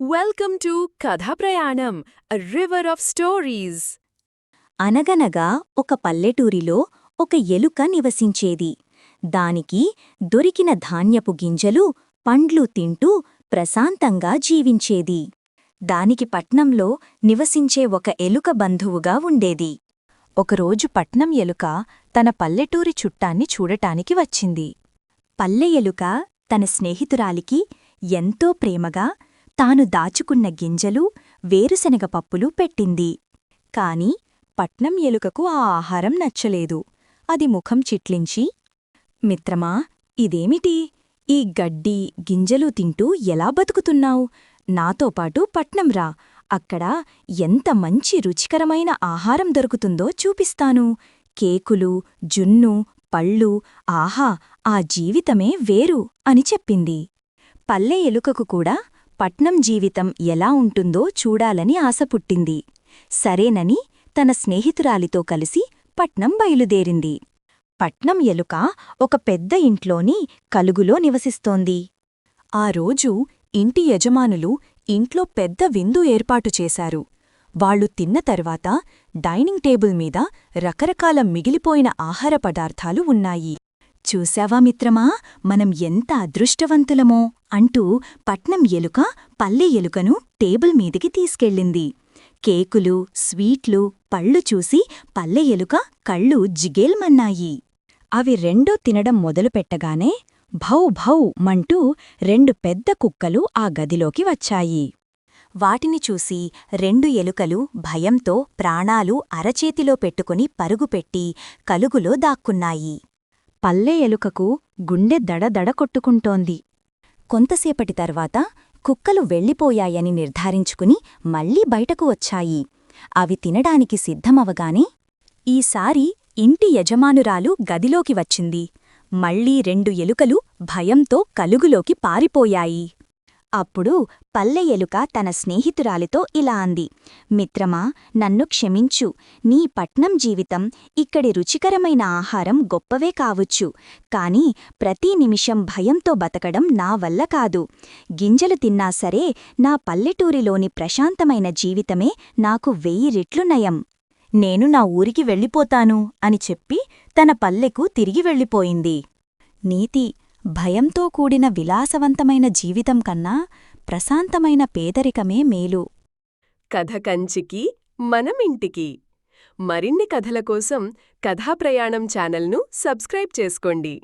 Welcome to కథా ప్రయాణం a river of అనగనగా ఒక పల్లెటూరిలో ఒక ఎలుక నివసించేది. దానికి దొరికిన ధాన్యపు గింజలు పండ్లు తింటూ ప్రశాంతంగా జీవించేది. దానికి పట్నంలో నివసించే ఒక ఎలుక బంధువుగా ఉండేది. ఒకరోజు పట్నం ఎలుక తన పల్లెటూరి చుట్టాన్ని చూడటానికి వచ్చింది. పల్లె ఎలుక తన స్నేహితురాలికి ఎంతో ప్రేమగా తాను దాచుకున్న గింజలు వేరుశనగ పప్పులు పెట్టింది. కాని పట్నం ఎలుకకు ఆ ఆహారం నచ్చలేదు. అది ముఖం చిట్లించి మిత్రమా ఇదేమిటి? ఈ గడ్డి గింజలు తింటూ ఎలా బతుకుతున్నావు? నాతో పాటు పట్నం రా. అక్కడ ఎంత మంచి రుచికరమైన ఆహారం దొరుకుతుందో చూపిస్తాను. కేకులు జున్ను పళ్ళు ఆహా ఆ జీవితమే వేరు అని చెప్పింది. పల్లె ఎలుకకు కూడా పట్నం జీవితం ఎలా ఉంటుందో చూడాలని ఆశ పుట్టింది. సరేనని తన స్నేహితురాలితో కలిసి పట్నం బయలుదేరింది. పట్నం ఎలుక ఒక పెద్ద ఇంట్లోని కలుగులో నివసిస్తోంది. ఆ రోజు ఇంటి యజమానులు ఇంట్లో పెద్ద విందు ఏర్పాటు చేశారు. వాళ్ళు తిన్న తర్వాత డైనింగ్ టేబుల్ మీద రకరకాల మిగిలిపోయిన ఆహార పదార్థాలు ఉన్నాయి. చూశావా మిత్రమా మనం ఎంత అదృష్టవంతులమో! అంటూ పట్నం ఎలుక పల్లె ఎలుకను టేబుల్ మీదికి తీసుకెళ్ళింది. కేకులు స్వీట్లు పళ్ళు చూసి పల్లె ఎలుక కళ్ళు జిగేల్మన్నాయి. అవి రెండో తినడం మొదలుపెట్టగానే భౌ భౌ మంటూ రెండు పెద్ద కుక్కలు ఆ గదిలోకి వచ్చాయి. వాటిని చూసి రెండు ఎలుకలు భయంతో ప్రాణాలు అరచేతిలో పెట్టుకుని పరుగుపెట్టి కలుగులో దాక్కున్నాయి. పల్లె ఎలుకకు గుండె దడదడ కొట్టుకుంటోంది. కొంతసేపటి తర్వాత కుక్కలు వెళ్ళిపోయాయని నిర్ధారించుకుని మళ్ళీ బయటకు వచ్చాయి. అవి తినడానికి సిద్ధమవగానే ఈసారి ఇంటి యజమానురాలు గదిలోకి వచ్చింది. మళ్ళీ రెండు ఎలుకలు భయంతో కలుగులోకి పారిపోయాయి. అప్పుడు పల్లె ఎలుక తన స్నేహితురాలితో ఇలా అంది మిత్రమా నన్ను క్షమించు. నీ పట్నం జీవితం ఇక్కడి రుచికరమైన ఆహారం గొప్పవే కావచ్చు. కాని ప్రతి నిమిషం భయంతో బతకడం నా వల్ల కాదు. గింజలు తిన్నా సరే నా పల్లెటూరిలోని ప్రశాంతమైన జీవితమే నాకు వెయ్యి రెట్లు నయం. నేను నా ఊరికి వెళ్ళిపోతాను అని చెప్పి తన పల్లెకు తిరిగి వెళ్ళిపోయింది. నీతి భయంతో కూడిన విలాసవంతమైన జీవితం కన్నా ప్రశాంతమైన పేదరికమే మేలు. కథ కంచికి మనం ఇంటికి. మరిన్ని కథల కోసం కథా ప్రయాణం ఛానల్ను సబ్స్క్రైబ్ చేసుకోండి.